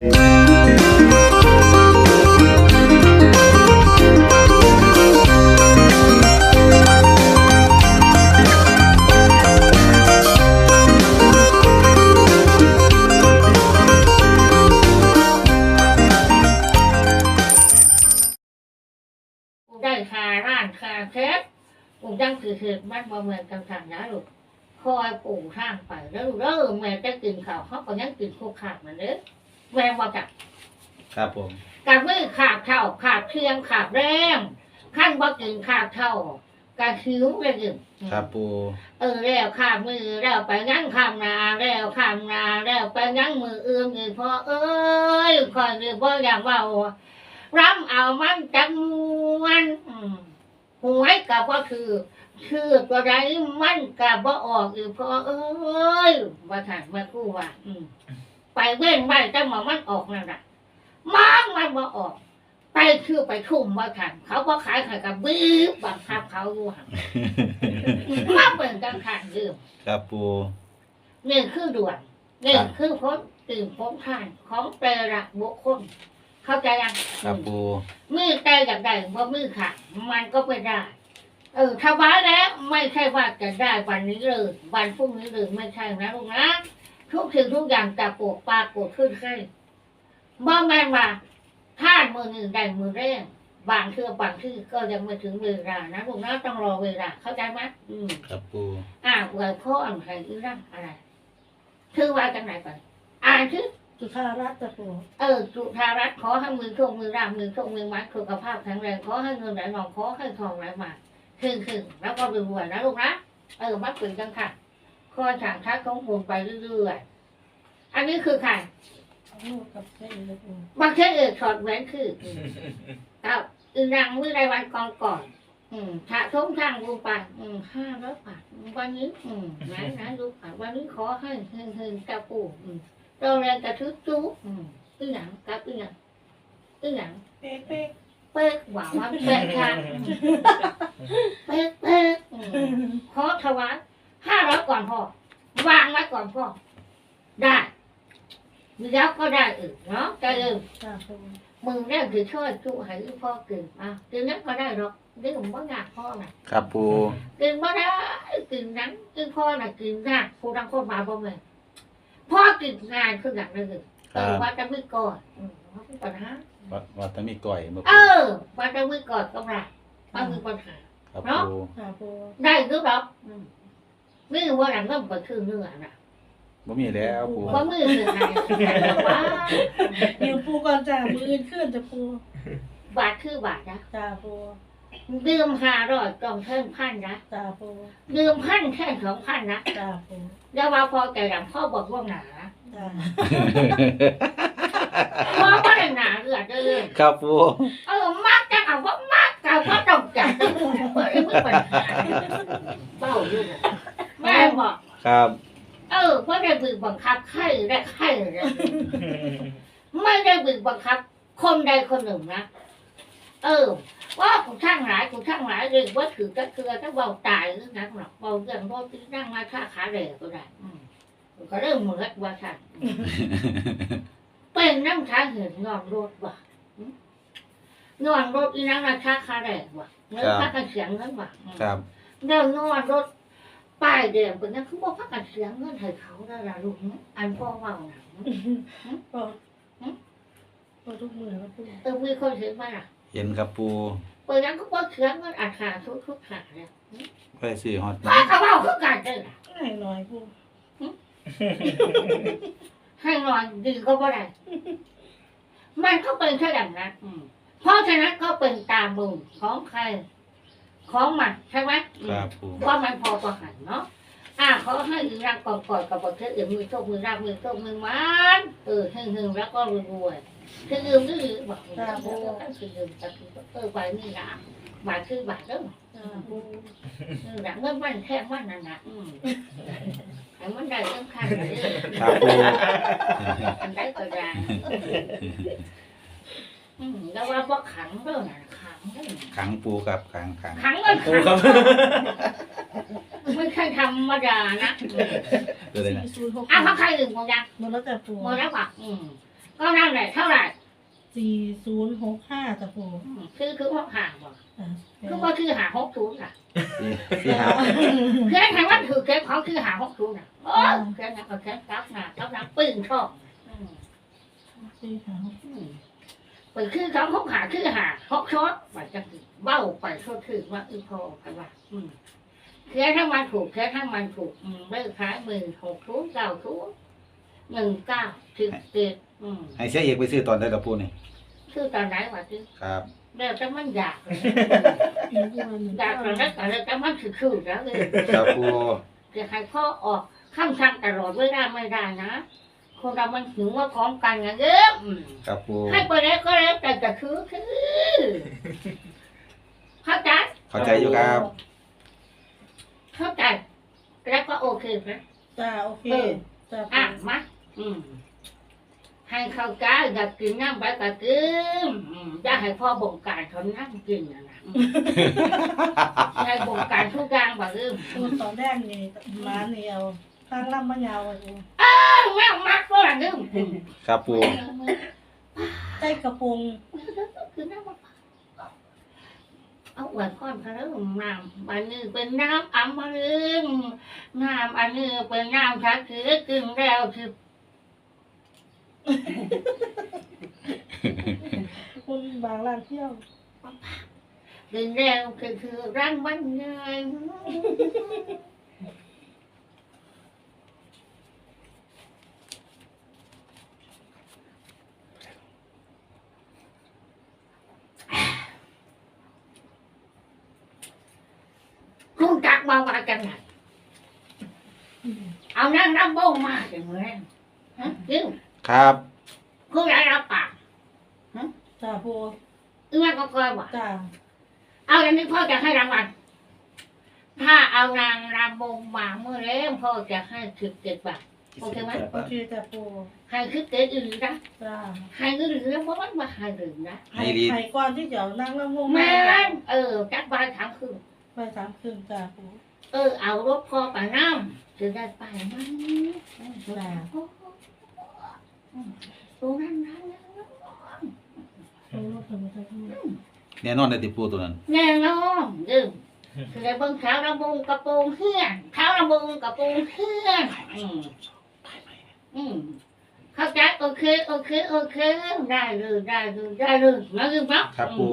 กูได้คาร้านคาแคสกูยังคือเหตุมันบ่เหมือนกันทางนะลูกคอยปลูกทางไปแล้วลูกเด้อแม่จะกินข้าวเขาก็ยังกินโคกขาดเหมือนเด้อ แม่ว่าจักครับผมการมือขาดเท่าขาดเทียงขาดแรงขั้นบ่กินขาดเท่าการคิ้วเลยกินครับปูเออแล้วขาดมือแล้วไปงั้งข้ามนาแล้วข้ามนาแล้วไปงั้งมืออื่นอีกพอเอ้ยคอยเรียกว่าอย่างว่าร่ำเอามันจังวันอืมหวยกับว่าคือคือตัวใดมันกับว่าออกอีกพอเอ้ยว่าถานมาคู่ว่าอืม ไปเว้นไว้จังหวะมันออกนั่นแหละมันมันบ่ออกไปคือไปทุ่มว่าทันเขาก็ขายขายกับบีบบังคับเขาอยู่หันมาเป็นกันขันยืมครับปูนี่คือด่วนนี่คือพ้นตื่นพ้นท่านของเตระบุคคลเข้าใจยังครับปูมือแต่อยากได้ว่ามือขาดมันก็ไม่ได้ เออถ้าว่าแล้วไม่ใช่ว่าจะได้วันนี้เลยวันพรุ่งนี้เลยไม่ใช่นะลูกนะ ทุกสิ่งทุกอย่างจะปวดปรากฏขึ้นให้บ่แม่นว่าท่านมือหนึ่งได้มือแรงบางเทื่อบางที่ก็ยังไม่ถึงเวลานะลูกนะต้องรอเวลาเข้าใจไหมอืมครับปูอ่าอวยพ่ออ่านใครอีร่างอะไรชื่อว่าจังไหนไปอ่านชื่อจุธารัตน์ตะปูเออสุธารัตน์ขอให้มือโชคมือรามมือโชคมือมัดสุขภาพแข็งแรงขอให้เงินไหลนองขอให้ทองไหลมาขึ้นขึ้นแล้วก็รวยๆนะลูกนะเออมัดเป็นจังค่ะ คอยฉางทักของหุ่นไปเรื่อยๆ อันนี้คือใครลูกกับเส้นตะปูบางเช่นเออถอดแหวนคือครับอีนางวิไรวันก่อนก่อน อืมถ้าทงทางลงไปอืมห้าร้อยบาทวันนี้ อืมไหนไหนดูค่ะวันนี้ขอให้เฮงเฮงๆกระปูอืมเราเรียนกระทึกจุ๊อืมอีหยังกับอีหยังอีหยังเป๊กเป๊กเป๊กหวังว่าเป๊กค่ะเป๊กเป๊กอืมขอถวาย ห้าร้อยก่อนพ่อ วางไว้ก่อนพ่อ ได้แล้วก็ได้อีกเนาะใจเอิมจ้าปูมึงเรื่องคือช่วยช่วยให้พ่อกินอะกินนั้นก็ได้หรอกเรื่องบ่อยากพ่อน่ะครับปูกินบ่ได้กินนั้นกินพ่อน่ะกินยากผู้ดังคนมาบ่แม่นพ่อกินงานคืออย่างนึงคเอรัอบว่าจะไม่ก่อนอืมว่ามีปัญหาวัดวัดถ้ามีก่อยมาเอปูอว่าจะไม่ก่อนก็ได้ว่ามีปัญหาครับเนาะปูจ้าปูได้หรือเปล่าอื มนี่ว่าหลังเริ่มก็คือเนื้อน่ะบ่มีแล้วปูว่ามือคือไงว่าเดี๋ยวปูก่อนจ้ามืออื่นขึ้นจะปูบาทคือบาทนะจ้าปูดื่มห้าร้อยต้องเพิ่มพันนะจ้าปูดื่มพันแค่สองพันนะจ้าปูแล้วว่าพอแกดำพ่อบอกว่าหนาจ้าพ่อก็ได้หนาเลือดเลยครับปูเออมักจะเอาว่ามักจะว่าต้องจัดเปิดให้มึงปัญหาเบ้าอยู่ น่ะแม่บอกครับ เออเพราะได้บึงบังคับใครได้ใครเลยไม่ได้บึงบังคับ คนใดคนหนึ่งนะเออ ว่ากูช่างหลายกูช่างหลายเลยว่าถือก็คือถ้าเบาตายหรือนักหรอกเบาเรื่องรถที่นั่งมาค่าขาแดกก็ได้อืมก็เริ่มเหมือนว่าช่างเป็นน้ำชาเห็นนอนรถว่ะหึนอนรถอีนังราคาคาแรงว่ะเนื้อพักกันเสียงเงินว่ะครับแล้วนอนรถ ป้ายแดงเป็นนั่นคือว่าพักกันเสียงเงินให้เขาได้ละลูกหึอันพ่อเว่าน่ะหึปอปอทุกมือแล้วปูเออมีคนเห็นไหมล่ะเห็นครับปูเปิดนั้นก็ว่าเสียงเงินอาคาทุกทุกขาเลยไปซื้อฮอตป้าเขาเว่าคือกันเลยล่ะให้หน่อยปูให้นอนดีก็บ่ได้มันก็เป็นแค่อย่างนั้นอืมเพราะฉะนั้นก็เป็นตามมือของใคร ของมันใช่ไหมอืมครับปูว่ามันพอประหันเนาะอ่าเขาให้อีรักก่อนก่อนกับบทเทศอื่นมือโชคมือรักมือโชคมือมันเออหึ่งหึ่งแล้วก็รวยๆคือลืมก็ลืมบอกมือโชคก็คือลืมแต่คือเออใบนี่นะบาทคือบาทเด้อจ้าปูเออหลังเงินมันแค่มันนั่นนะอืมให้มันได้เรื่องขั้นเลยครับปูอันได้ก็ได้อืมแล้วว่าบ่ขังเด้อน่ะขังเด้อ ขังปูครับขังขังขังเงินขังไม่ใช่ธรรมดานะเดี๋ยวเลยนะสี่ศูนย์หกอ้าวเขาใครอื่นมองยังหมดแล้วจ้าปูหมดแล้วป่ะอืมก็นั่นแหละเท่าไหร่สี่ศูนย์หกห้าจ้ะปูอืมคือคือหกห่างบ่อ่าคือว่าคือหาหกศูนย์อะสี่สี่หาเพื่อนใครว่าถือเค้กเขาคือหาหกศูนย์อะโอ้ยเพื่อนนั่นก็เค้กกับหน้ากับหน้าปึ้งชอบอืมสี่หาหกอืม ไปคือเขาหกหาคือหาหกช็อตมันจะเบ้าไปโทษถือว่าอือพอกันว่า อืมเค้กทั้งมันถูกเค้กทั้งมันถูกอืมเลขท้ายมือหกศูนย์เก้าศูนย์หนึ่งเก้าสิบเจ็ดอืมให้เสียเอกไปซื้อตอนได้ละปูนี่คือตอนไหนวะคือครับแล้วแต่มันอยากเลยหนึ่งวันหนึ่งอยากตอนนั้นแต่แล้วแต่มันคือคือแล้วเลยครับปูจะให้ข้อออกข้ามทางตลอดไม่ได้ไม่ได้นะ คนเรามันหิวว่าพร้อมกันอย่างเงี้ยอืมครับปูให้ไปแล้วก็แล้วแต่จะคือคือเข้าใจเข้าใจอยู่ครับ เข้าใจแล้วก็โอเคนะ จ้าโอเคจ้าอะปูมาอืมให้เข้าใจอยากกินน้ำใบกระกินอืมอย่าให้พ่อบงการเขานั่งกินนะนะอืมให้บงการทุกอย่างแบบนี้ปูตอนแรกนี่มาเนี่ยเอาข้างล่ำมะยาวอะปูแม่มักว่านึงครับปูใต้กระโปรงคือน้ำมะพร้าวเอาอวยพรเขาแล้วน้ำอันนี้เป็นน้ำอมฤตน้ำอันนี้เป็นน้ำชักคือกินแล้วคือคุณบางร้านเที่ยวกินแล้วคือคือร่างมันเงย กมาว่าจังไหนเอานั่งรับโบ้งมาอย่างเงี้ยฮะจริงครับคุณได้รับปากจ้าปูเอื้อก็กอยว่าจ้าเอาอย่างนี้พ่อจะให้รางวัลถ้าเอานางรำบงมาเมื่อเล่มพ่อจะให้สิบเจ็ดบาทโอเคไหมโอเคจ้าปูให้สิบเจ็ดอื่นนะจ้าให้อื่นแล้วเพราะมันมาให้อื่นนะให้รีดไข่ก้อนที่เดี๋ยวนั่งแล้วงงแม่นเออจักบายถามคือ ไปสามคืนจ้าปูเออเอารถพ่อไปน้ำจะได้ไปไหมจ้าตรงนั้นนั้นปูรถถึงจะพูดแน่นอนเลยติปูตัวนั้นแน่นอนดึงคือได้เบิ่งขาวระบงกระโปรงเพื่อนขาวระบงกระโปรงเพื่อนอืมอืมเข้าใจโอเคโอเคโอเคได้เลยได้เลยได้เลยมาคือปั๊บครับปู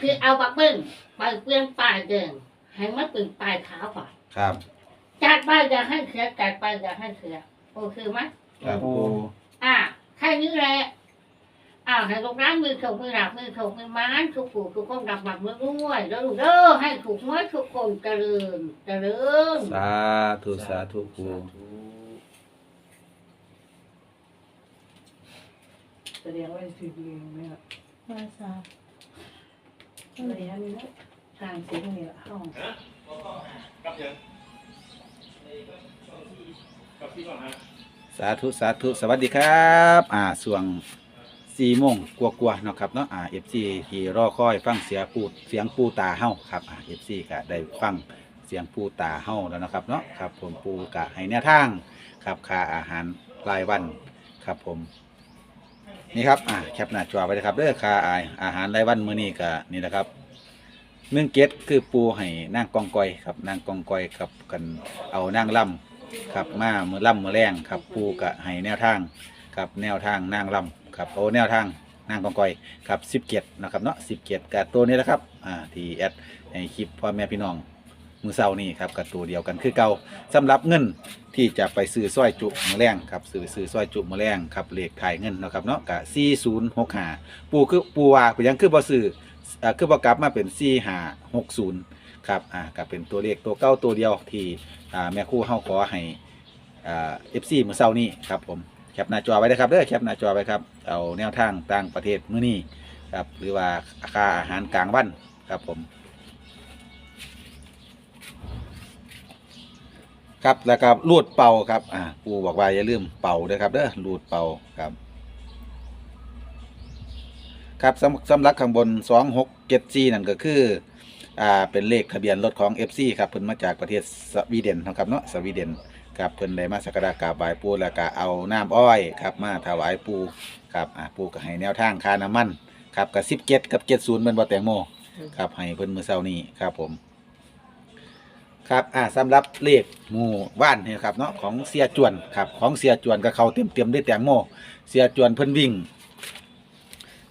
คือเอาบักเบิ้งไปเปลี่ยนป้ายเดิมให้มันเป็นป้ายขาวก่อนครับ จัดไปอย่าให้เสียจัดไปอย่าให้เสียโอเคไหมครับปูอ่าแค่นี้แหละอ้าวให้ลูกร้านมือถกมือหลับมือถกมือไม้ทุกผู้ทุกคนดับบัตรมือด้วยแล้วลูกเด้อให้ถูกไว้ทุกคนเจริญเจริญสาธุสาธุปูแสดงว่าถือเลี้ยงไหมครับมาสาม ระยะนี้นะทางสียงนี่ละห้องสาธุสาธุสวัสดีครับ อ่าส่วงสี่โมงกว่าๆเนาะครับเนาะอ่าเอฟซีที่รอคอยฟังเสียงปูเสียงปูตาเฮาครับอ่าเอฟซีก็ได้ฟังเสียงปูตาเฮาแล้วนะครับเนาะครับผมปูกะให้แนวทางครับค่าอาหารรายวันครับผม นี่ครับอ่าแคปหน้าจอไปเลยครับเด้อค่าอาอาหารรายวันมื้อนี้ก็นี่แหละครับเนื่องเกตคือปูให้นางกองกอยครับนางกองกอยครับกันเอานางล่ำครับมามือล่ำมือแรงครับปูกะให้แนวทางครับแนวทางนางล่ำครับโอ้แนวทางนางกองกอยครับสิบเกียรนะครับเนาะสิบเกียรกับตัวนี้แหละครับอ่าที่แอดให้คลิปพ่อแม่พี่น้อง มือเศร้านี่ครับกับตัวเดียวกันคือเก่าสำหรับเงินที่จะไปซื้อสร้อยจุมือแรงครับซื้อซื้อสร้อยจุมือแรงครับเลขถ่ายเงินนะครับเนาะกะสี่ศูนย์หกห้าปูคือปูว่าไปยังคือบ่ซื้ออ่าคือบ่กลับมาเป็นสี่ห้าหกศูนย์ครับอ่าก็เป็นตัวเลขตัวเก้าตัวเดียวที่อ่าแม่คู่เฮาขอให้อ่าเอฟซีมือเช้านี้ครับผมแคปหน้าจอไว้นะครับเด้อแคปหน้าจอไว้ครับเอาแนวทางต่างประเทศมื้อนี้ครับหรือว่าค่าอาหารกลางวันครับผม ครับแล้วก็รูดเป่าครับอ่าปูบอกว่าอย่าลืมเป่าด้วยครับเด้อรูดเป่าครับ ครับสำสำหรับข้างบน2 6 7 4นั่นก็คืออ่าเป็นเลขทะเบียนรถของ FC ครับเพิ่นมาจากประเทศสวีเดนนะครับเนาะสวีเดนครับเพิ่นได้มาสักการะกราบไหว้ปูแล้วก็เอาน้ำอ้อยครับมาถวายปูครับอ่าปูก็ให้แนวทางค่าน้ำมันครับกับ17กับ70มันบ่แตงโมครับให้เพิ่นมื้อเช้านี้ครับผม ครับอ่าสำหรับเลขหมู่บ้านนี่ครับเนาะของเสียจวนครับของเสียจวนก็เขาเต็มๆด้วยแตงโมเสียจวนเพิ่นวิ่ง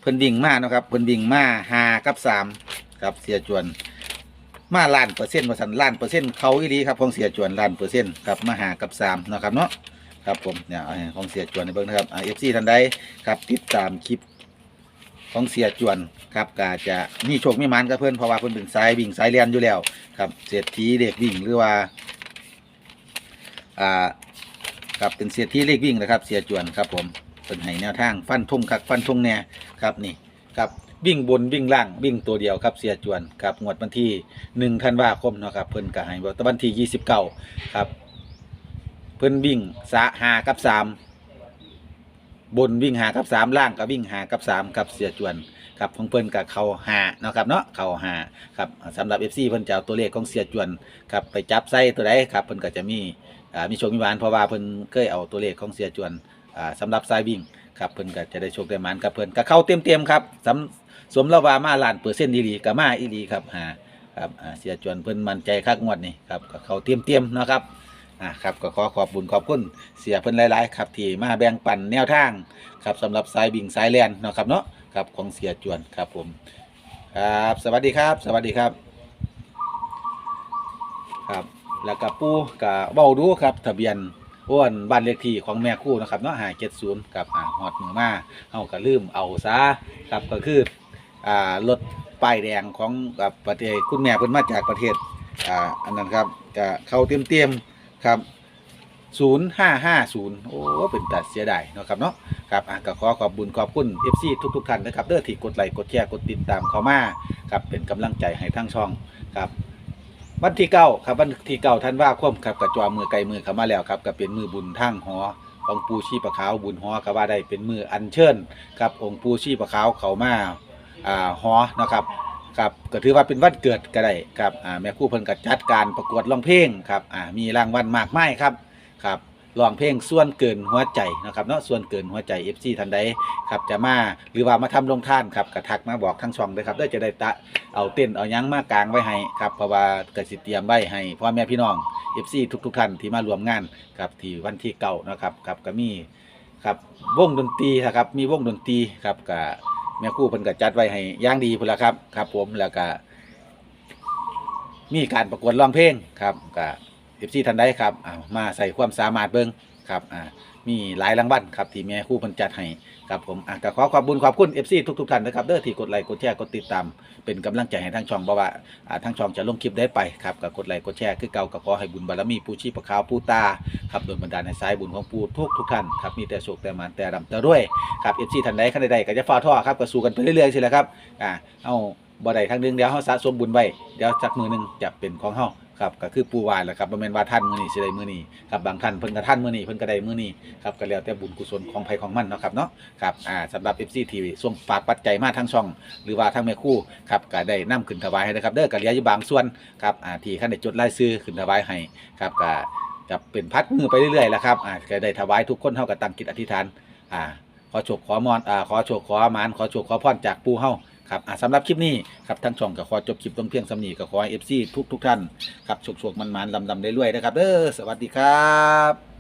เพิ่นวิ่งมาเนาะครับเพิ่นวิ่งมาหากับสามครับเสียจวนมาล้านเปอร์เซ็นต์ว่าสันล้านเปอร์เซ็นต์เขาอีหลีครับของเสียจวนล้านเปอร์เซ็นต์ครับมาหากับสามเนาะครับเนาะครับผมเนี่ยเอาให้ของเสียจวนในเบิ่งนะครับอ่าเอฟซีท่านใดครับติดตามคลิป ของเสียจวนครับก็จะมีโชคไมีหมันกับเพิ่อนเพราะว่าเพิ่อนเป็นสายวิ่งสายเรียนอยู่แล้ว ครับเศรษฐีเด็กวิ่งหรือว่าอ่าครับเป็นเศรษฐีเลขวิ่งนะครับเสียจวนครับผมเป็นให้แนวทางฟันธงคักฟันธงแน่ครับนี่ครับวิ่งบนวิ่งล่างวิ่งตัวเดียวครับเสียจวนครับงวดวันที่หนึ่งธันวาคมนะครับเพิ่นก็ให้บอกตะวันที่ยี่สิบเก้าครับเพิ่นวิ่งสะหากับสาม บนวิ่งหากับสามล่างก็วิ่งหากับสามกับเสียจวนครับของเพิ่นกับเขาหาเนาะครับเนาะเขาหาครับสำหรับเอฟซีเพิ่นจะเอาตัวเลขของเสียจวนครับไปจับไส้ตัวใดครับเพิ่นก็จะมีอ่ามีโชคมีหวานเพราะว่าเพิ่นเคยเอาตัวเลขของเสียจวนอ่าสำหรับสายวิ่งครับเพิ่นก็จะได้โชคได้หมานกับเพิ่นก็เข้าเต็มๆครับสำสมแล้วว่ามาล้านเปอร์เซ็นต์อีหลีก็มาอีหลีครับหาครับเสียจวนเพิ่นมั่นใจคักงวดนี่ครับก็เขาเตรียมเตรียมๆนะครับ อ่าครับก็ขอขอบบุญขอบคุณเสียเพิ่นหลายๆครับที่มาแบ่งปันแนวทางครับสำหรับสายบิ่งสายแลนเนาะครับเนาะครับของเสียจวนครับผมครับสวัสดีครับ สวัสดีครับครับแล้วก็ปู่ก็เว้าดูครับ ทะเบียนอ้วนบ้านเลขที่ของแม่คู่นะครับเนาะ570กับอ่าฮอดมือมาเฮาก็ลืมเอาซะครับก็คืออ่ารถป้ายแดงของกับประเทศคุณแม่เพิ่นมาจากประเทศอ่าอันนั้นครับก็เข้าเตรียมเตรียม ครับ0550โอ้เป็นตัดเสียดายเนาะครับเนาะครับอะก็ขอขอบบุญขอบคุณ FC ทุกๆท่านนะครับเด้อที่กดไลค์กดแชร์กดติดตามเข้ามาครับเป็นกำลังใจให้ทั้งช่องครับวันที่เก้าครับวันที่เก้าท่านว่าคมครับกระจอมือไกลมือเข้ามาแล้วครับก็เป็นมือบุญทั้งหอของปูชีปะขาวบุญหอก็ว่าได้เป็นมืออัญเชิญครับองค์ปูชีปะขาวเขามาอ่าฮอนะครับ ครับก็ถือว่าเป็นวันเกิดก็ได้ครับอ่าแม่ครู่เพิ่นก็จัดการประกวดร้องเพลงครับอ่ามีรางวัลมากมายครับครับร้องเพลงส่วนเกินหัวใจนะครับเนาะส่วนเกินหัวใจ FC ทันใดครับจะมาหรือว่ามาทำลงท่านครับกระทักมาบอกทั้งช่องเลยครับเด้จะได้ตะเอาเต้นเอาหยังมากางไว้ให้ครับเพราะว่าก็สิเตรียมไว้ให้พ่อแม่พี่น้อง FC ทุกๆท่านที่มารวมงานครับที่วันที่เก้านะครับครับก็มีครับวงดนตรีนะครับมีวงดนตรีครับก็ แม่ครู่เพิ่นก็จัดไว้ให้อย่างดีพุ่นละครับครับ ผมแล้วก็มีการประกวดร้องเพลงครับก็เอฟซีทันได้ครับเอามาใส่ความสามารถเบิ้งครับอ่า มีหลายรางวัลครับที่แม่คู่เพิ่นจัดให้ครับผมอะก็ขอขอบคุญขอบคุณ FC ทุกๆท่านนะครับเด้อที่กดไลค์กดแชร์กดติดตาม เป็นกำลังใจให้ทางช่องเพราะว่าอ่าทางช่องจะลงคลิปได้ไปครับก็กดไลค์กดแชร์คือเก่าก็ขอให้บุญบารมีปูชีพขาวปูตาครับโดนบันดาลให้สายบุญของปูทุกทุกๆท่านครับมีแต่โชคแต่หมานแต่รำแต่รวยครับ FC ท่านใดขันใดๆก็จะฟ้าท่อครับก็สู้กันไปเรื่อยๆสิแหละครับอ่าเอาบ่ได้ทางหนึงเดี๋ยวเฮาสะสมบุญไว้เดี๋ยวจักมือหนึงจะเป็นของเฮา ครับก็คือปูวานแหละครับบ่แม่นว่าท่านมื้อนี้สิได้มื้อนี้ครับบางท่านเพิ่นก็ท่านมื้อนี้เพิ่นก็ได้มื้อนี้ครับก็แล้วแต่บุญกุศลของไผของมันเนาะครับเนาะครับอ่าสำหรับ FC TV ส่งฝากปัจจัยมาทางช่อง หรือว่าทางแม่คู่ครับก็ได้นํขึ้นถวายให้นะครับเด้อก็เหลืออยู่บางส่วนครับอ่าที่คันได้จดรายชื่อขึ้นถวายให้ครับก็จะเป็นพัดมือไปเรื่อยๆแหละครับอ่าก็ได้ถวายทุกคนเฮาก็ตั้งจิตอธิษฐานอ่าขอโชคขอมอนอ่าขอโชคขอมานขอโชคขอพรจากปู่เฮา ครับอ่าสำหรับคลิปนี้ครับทั้งช่องก็ขอจบคลิปตรงเพียงสำนีก็ขอเอฟซีทุกทุกท่านครับโชคโชคมันมันลำลำได้รวยๆนะครับเด้อสวัสดีครับ